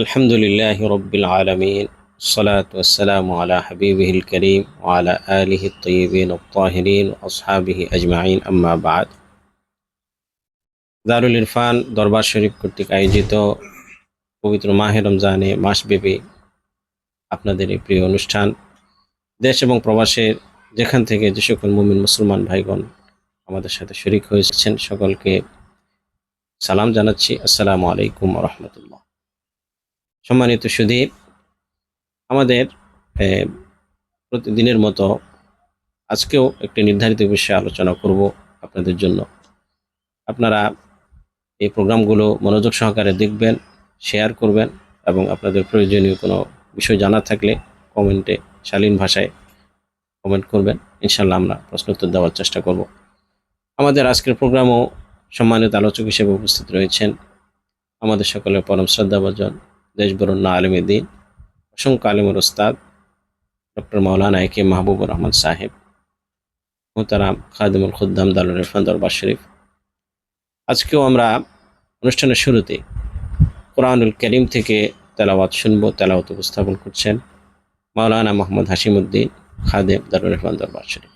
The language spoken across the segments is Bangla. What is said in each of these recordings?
আলহামদুলিল্লাহ রবিল আলমিন সালাতাম আলা হাবিবিহিল করিম আলা আলহ তৈবিন তাহরিন ওসহাবিহি আজমাইন আম্মাবাদ দারুল ইরফান দরবার শরীফ কর্তৃক আয়োজিত পবিত্র মাহে রমজানে মাসব্যাপী আপনাদের এই প্রিয় অনুষ্ঠান, দেশ এবং প্রবাসের যেখান থেকে যে সকল মুমিন মুসলমান ভাইগণ আমাদের সাথে শরিক হয়েছেন, সকলকে সালাম জানাচ্ছি। আসসালামু আলাইকুম রহমতুল্লাহ। সম্মানিত সুধীর আমাদের প্রতিদিনের মতো আজকেও একটি নির্ধারিত বিষয়ে আলোচনা করব আপনাদের জন্য। আপনারা এই প্রোগ্রামগুলো মনোযোগ সহকারে দেখবেন, শেয়ার করবেন এবং আপনাদের প্রয়োজনীয় কোনো বিষয় জানা থাকলে কমেন্টে শালীন ভাষায় কমেন্ট করবেন। ইনশাল্লাহ আমরা প্রশ্নোত্তর দেওয়ার চেষ্টা করব। আমাদের আজকের প্রোগ্রামও সম্মানিত আলোচক হিসেবে উপস্থিত রয়েছেন আমাদের সকলের পরম শ্রদ্ধাভাজন দেশবরণ্য আলমী দিন, অসংখ্য আলমের ওস্তাদ ডক্টর মৌলানা একে মাহবুবুর রহমান সাহেব, মোহতারাম খাদিমুল খুদ্দাম দালুল ইরফান দরবার শরীফ। আজকেও আমরা অনুষ্ঠানের শুরুতে কোরআনুল করিম থেকে তেলাওয়াত শুনব, তেলাওয়াত উপস্থাপন করছেন মাওলানা মোহাম্মদ হাসিমুদ্দিন খাদেম দারুল ইরফান দরবার শরীফ।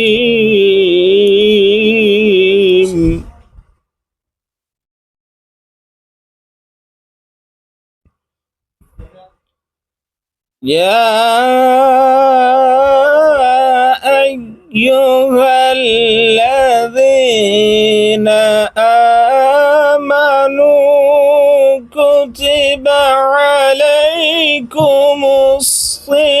يا أيها الذين آمنوا كتب عليكم الصيام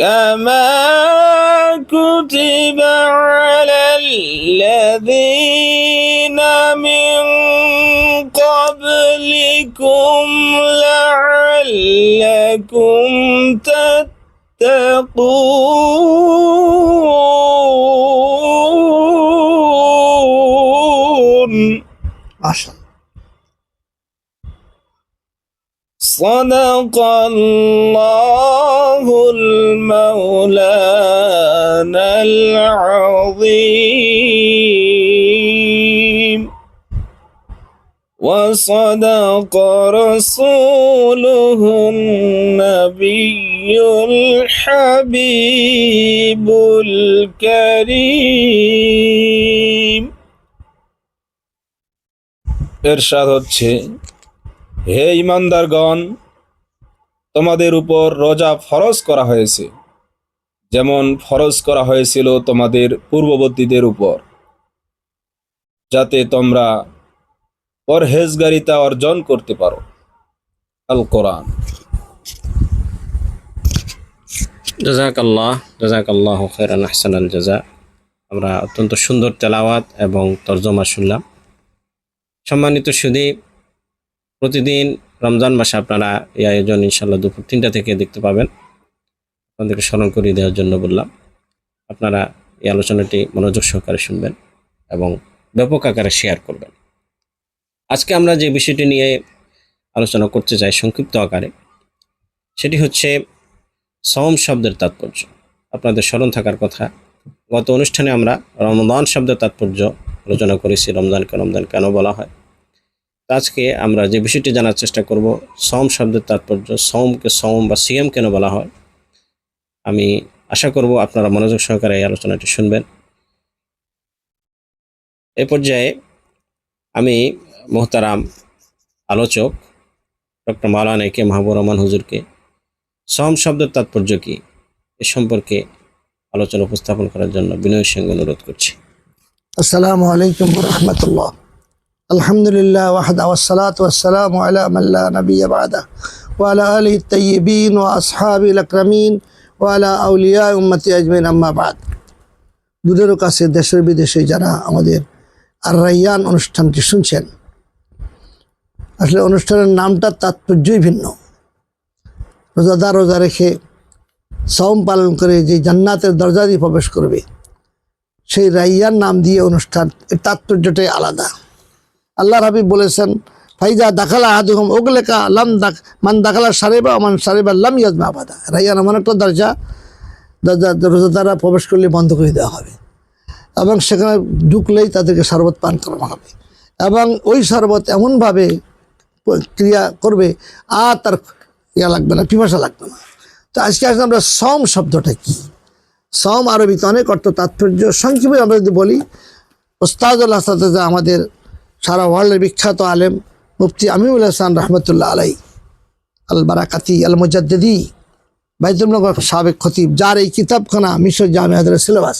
كما كتب على الذين من قبلكم لعلكم تتقون মাশা صدق الله المولانا العظيم وصدق رسوله النبي الحبيب الكريم এরশাদ হচ্ছে হে ইমানদারগণ, তোমাদের উপর রোজা ফরজ করা হয়েছে। যেমন ফরজ করা হয়েছিল তোমাদের পূর্ববর্তীদের উপর। যাতে তোমরা পরহেজগারিতা অর্জন করতে পারো। আল কোরআন। জাজাক আল্লাহ জাজাক আল্লাহ খেরান আহসান আল জাজা আমরা অত্যন্ত সুন্দর তেলাওয়াত এবং তর্জমা শুনলাম। সম্মানিত সুদী প্রতিদিন রমজান মাসে আপনারা এই আয়োজন ইনশাল্লাহ দুপুর তিনটা থেকে দেখতে পাবেন। আপনাদেরকে স্মরণ করিয়ে দেওয়ার জন্য বললাম, আপনারা এই আলোচনাটি মনোযোগ সহকারে শুনবেন এবং ব্যাপক আকারে শেয়ার করবেন। আজকে আমরা যে বিষয়টি নিয়ে আলোচনা করতে চাই সংক্ষিপ্ত আকারে, সেটি হচ্ছে সম শব্দের তাৎপর্য। আপনাদের স্মরণ থাকার কথা, গত অনুষ্ঠানে আমরা রমজান শব্দের তাৎপর্য আলোচনা করেছি, রমজানকে রমজান কেন বলা হয়? আজকে আমরা যে বিষয়টি জানার চেষ্টা করব, সম শব্দের তাৎপর্য, সমকে সম বা সিএম কেন বলা হয়? আমি আশা করব আপনারা মনোযোগ সহকারে এই আলোচনাটি শুনবেন। এ পর্যায়ে আমি মোহতারাম আলোচক ডক্টর মাওলানা একে মাহবুর রহমান হুজুরকে সম শব্দের তাৎপর্য কী এ সম্পর্কে আলোচনা উপস্থাপন করার জন্য বিনয়ের সঙ্গে অনুরোধ করছি। আসসালামু আলাইকুম রহমতুল্লাহ। আলহামদুলিল্লাহ ওয়াহদা ওয়াসালাত ওয়াসালাম আলা মাল্লা নবী আবাদা ওয়ালা আলি তৈবিন ও আসহাবিল আকরামিন ওয়ালা আউলিয়া উম্মতি আজমিন আম্মাবাদ দূরেরও কাছে দেশের বিদেশে যারা আমাদের আর রাইয়ান অনুষ্ঠানটি শুনছেন, আসলে অনুষ্ঠানের নামটা তাৎপর্যই ভিন্ন। রোজাদার রোজা রেখে সওম পালন করে যে জান্নাতের দরজা দিয়ে প্রবেশ করবে, সেই রাইয়ান নাম দিয়ে অনুষ্ঠান, এর তাৎপর্যটাই আলাদা। আল্লাহ হাবিব বলেছেন, ফাইজা দাখালা আহাদুহম ওগলেকা লাম দাখ, মান দাখালা সারেবা মান সারেবা লাম ইয়াজমা আবাদা। রাইয়ান এমন একটা দরজা দরজা রোজাদারা প্রবেশ করলে বন্ধ করে দেওয়া হবে। এবং সেখানে ঢুকলেই তাদেরকে শরবত পান করানো হবে। এবং ওই শরবত এমনভাবে ক্রিয়া করবে, আর তার ইয়া লাগবে না, পিপাসা লাগবে না। তো আজকে আসলে আমরা সম শব্দটা কী? সম আরবিতে অনেক অর্থ তাৎপর্য। সংক্ষেপে আমরা যদি বলি, ওস্তাদুল হাসাদ আমাদের সারা ওয়ার্ল্ডের বিখ্যাত আলেম মুফতি আমিউল হাসান রহমতুল্লাহ আলাই আল বারাকাতি আল মুজাদ্দি বাইতুলনগর সাবেক খতিব, যার এই কিতাবখানা মিশর জামিয়াদের সিলেবাস।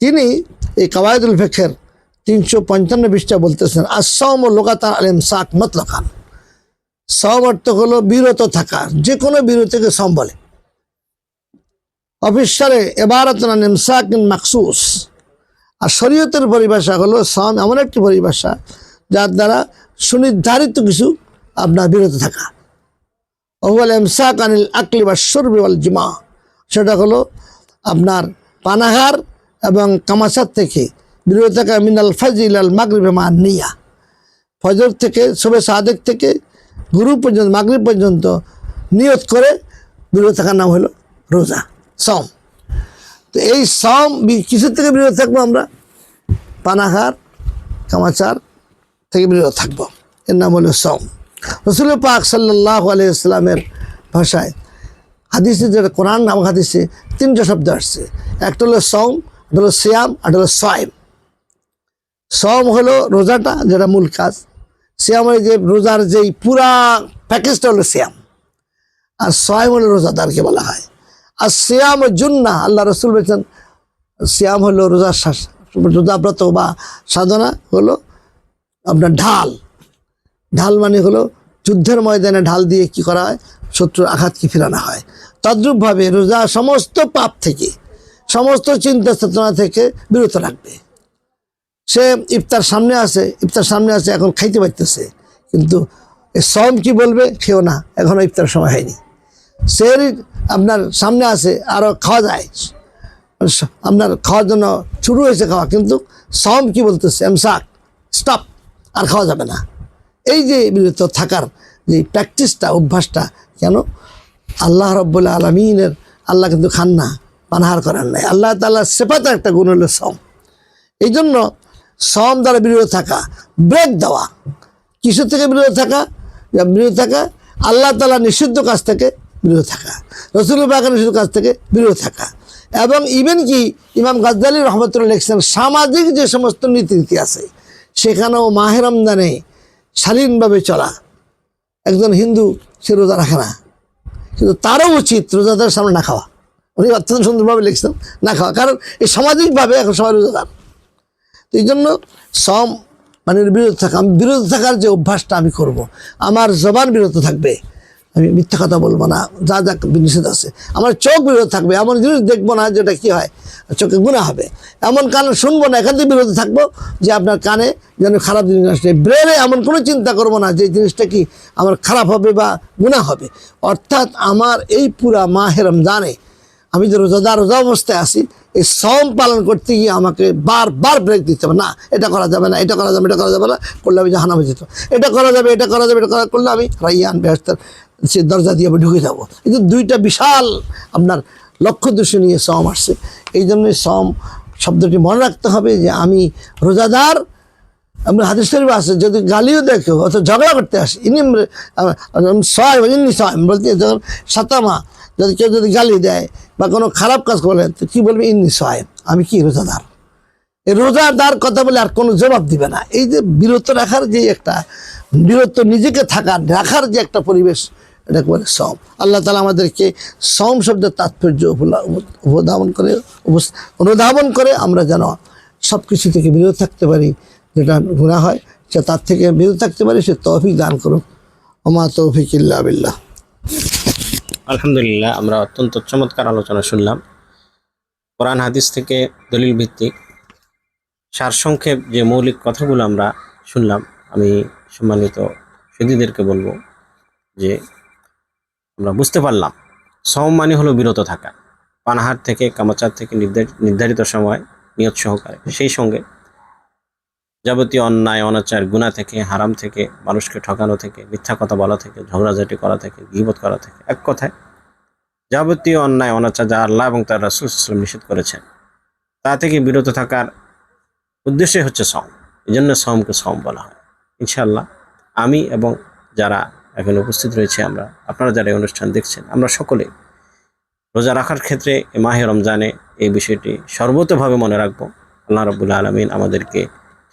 তিনি এই কওয়ায়দুল ফেখের তিনশো পঞ্চান্ন পৃষ্ঠা বলতেছেন আসম ও লোকাতা আলেম সাক মতলকান। সম অর্থ হলো বিরত থাকা যে কোনো বিরতিকে সম বলে। অফিসারে এবারত নিমসাকিন মাকসুস আর শরীয়তের পরিভাষা হলো সম এমন একটি পরিভাষা যার দ্বারা সুনির্ধারিত কিছু আপনার বিরত থাকা। ওয়াল এমসাক আনিল আকলি বা সর্বি ওয়াল জিমা। সেটা হলো আপনার পানাহার এবং কামাসার থেকে বিরত থাকা মিনাল ফাজিল আল মাগরিবে মা নিয়া। ফজর থেকে সবে সাদেক থেকে গুরু পর্যন্ত, মাগরিব পর্যন্ত নিয়ত করে বিরত থাকার নাম হলো রোজা সম তো এই সম কিসের থেকে বিরত থাকব আমরা? পানাহার, কামাচার থেকে বিরত থাকব। এর নাম হলো সম। রসুল পাক সাল্লাহ আলাইসলামের ভাষায় হাদিসে যেটা কোরআন নাম হাদিসে তিনটা শব্দ আসছে। একটা হলো সম, একটা হলো সিয়াম একটা হলো সয়েম সম হলো রোজাটা, যেটা মূল কাজ। সিয়ামের যে রোজার যেই পুরা প্যাকেজটা হলো শ্যাম আর সয়েম হলো রোজাদারকে বলা হয়। আর সিয়াম জুন্না আল্লাহ রসুল বলছেন, সিয়াম হলো শ্বাস- রোজাব্রত বা সাধনা হলো আপনার ঢাল। ঢাল মানে হলো যুদ্ধের ময়দানে ঢাল দিয়ে কি করা হয়? শত্রুর আঘাতকে ফেরানো হয়। তদ্রূপভাবে রোজা সমস্ত পাপ থেকে, সমস্ত চিন্তা চেতনা থেকে বিরত রাখবে। সে ইফতার সামনে আছে ইফতার সামনে আছে এখন খাইতে পারতেছে, কিন্তু সম কি বলবে? খেও না এখনও ইফতার সময় হয়নি। সেহরি আপনার সামনে আছে আরও খাওয়া যায়। আপনার খাওয়ার জন্য শুরু হয়েছে খাওয়া, কিন্তু সম কি বলতেছে? এমসাক স্টপ আর খাওয়া যাবে না। এই যে বিরত থাকার যে প্র্যাকটিসটা, অভ্যাসটা, কেন? আল্লাহ রব্বুল আলমিনের, আল্লাহ কিন্তু খান না, পানাহার করেন নাই। আল্লাহ তাল্লাহ সেপাতে একটা গুণ হলো সম এই জন্য সম দ্বারা বিরত থাকা ব্রেক দেওয়া। কিসের থেকে বিরত থাকা? বিরত থাকা আল্লাহ তালা নিষিদ্ধ কাজ থেকে বিরত থাকা। রসুল বাগান নিষিদ্ধ কাজ থেকে বিরত থাকা। এবং ইভেন কি, ইমাম গাজ্জালি রহমতুল্লাহ লিখছেন, সামাজিক যে সমস্ত নীতিনীতি আছে, সেখানেও মাহে রমজানে শালীনভাবে চলা। একজন হিন্দু, সে রোজা রাখে না। কিন্তু তারও উচিত রোজাদার সামনে না খাওয়া। উনি অত্যন্ত সুন্দরভাবে লিখছেন, না খাওয়া। কারণ এই সামাজিকভাবে এখন সবাই রোজাদার। তো এই জন্য সম মানে বিরত থাকা আমি বিরত থাকার যে অভ্যাসটা আমি করব। আমার জবান বিরত থাকবে। আমি মিথ্যা কথা বলব না, যা যা নিষেধ আছে। আমার চোখ বিরোধ থাকবে, এমন জিনিস দেখব না যেটা কি হয়, চোখে গুণা হবে। এমন কান শুনব না এখান থেকে বিরত থাকব যে আপনার কানে যেন খারাপ জিনিস আসে। ব্রেনে এমন কোনো চিন্তা করব না যে জিনিসটা কি আমার খারাপ হবে বা গুণা হবে। অর্থাৎ আমার এই পুরা মাহেরম রমজানে আমি যে রোজাদার রোজা অবস্থায় আছি, এই সম পালন করতে গিয়ে আমাকে বারবার ব্রেক দিতে হবে। না, এটা করা যাবে না, এটা করা যাবে এটা করা যাবে না, করলে আমি জাহানা যেত এটা করা যাবে, এটা করা যাবে, এটা করা করলে আমি রাইয়ান বেহস্তার সে দরজা দিয়ে আমি ঢুকে যাব। যে দুইটা বিশাল আপনার লক্ষ্য দৃশ্য নিয়ে সম আসছে। এই জন্য সম শব্দটি মনে রাখতে হবে যে আমি রোজাদার আমরা হাদিস শরীফ আছে, যদি গালিও দেখো অত ঝগড়া করতে আসে, ইনি সয় ইনি সয় বলতে সাতামা, যদি কেউ যদি গালি দেয় বা কোনো খারাপ কাজ করে তো কি বলবে? ইন্নি সাহেব আমি কি রোজাদার? এই রোজাদার কথা বলে আর কোনো জবাব দিবে না। এই যে বিরত রাখার যে একটা, বিরত নিজেকে থাকার রাখার যে একটা পরিবেশ এটাকে বলে? সম আল্লাহ তালা আমাদেরকে সম শব্দের তাৎপর্য উপধাবন করে অনুধাবন করে আমরা যেন সব কিছু থেকে বিরত থাকতে পারি, যেটা গুণা হয়, সে তার থেকে বিরত থাকতে পারি, সে তৌফিক দান করুক। ওমা তৌফিক ইল্লা বিল্লাহ। আলহামদুলিল্লাহ, আমরা অত্যন্ত চমৎকার আলোচনা শুনলাম। কোরআন হাদিস থেকে দলিল ভিত্তিক সারসংক্ষেপ যে মৌলিক কথাগুলো আমরা শুনলাম, আমি সম্মানিত সুদীদেরকে বলব যে আমরা বুঝতে পারলাম সম মানে হলো বিরত থাকা। পানাহার থেকে কামাচার থেকে নির্ধারিত নির্ধারিত সময় নিয়ত সহকারে, সেই সঙ্গে যাবতীয় অন্যায়, অনাচার গুণা থেকে, হারাম থেকে, মানুষকে ঠকানো থেকে, মিথ্যা কথা বলা থেকে, ঝগড়াঝাটি করা থেকে, গিবত করা থেকে, এক কথায় যাবতীয় অন্যায়, অনাচার যা আল্লাহ এবং তার রাসুল ইসলাম নিষেধ করেছেন, তা থেকে বিরত থাকার উদ্দেশ্যই হচ্ছে সম এই জন্য সমকে সম বলা হয়। ইনশাআল্লাহ আমি এবং যারা এখন উপস্থিত রয়েছে আমরা, আপনারা যারা এই অনুষ্ঠান দেখছেন, আমরা সকলে রোজা রাখার ক্ষেত্রে মাহে রমজানে এই বিষয়টি সর্বতভাবে মনে রাখব। আল্লাহ রবুল্লা আলমিন আমাদেরকে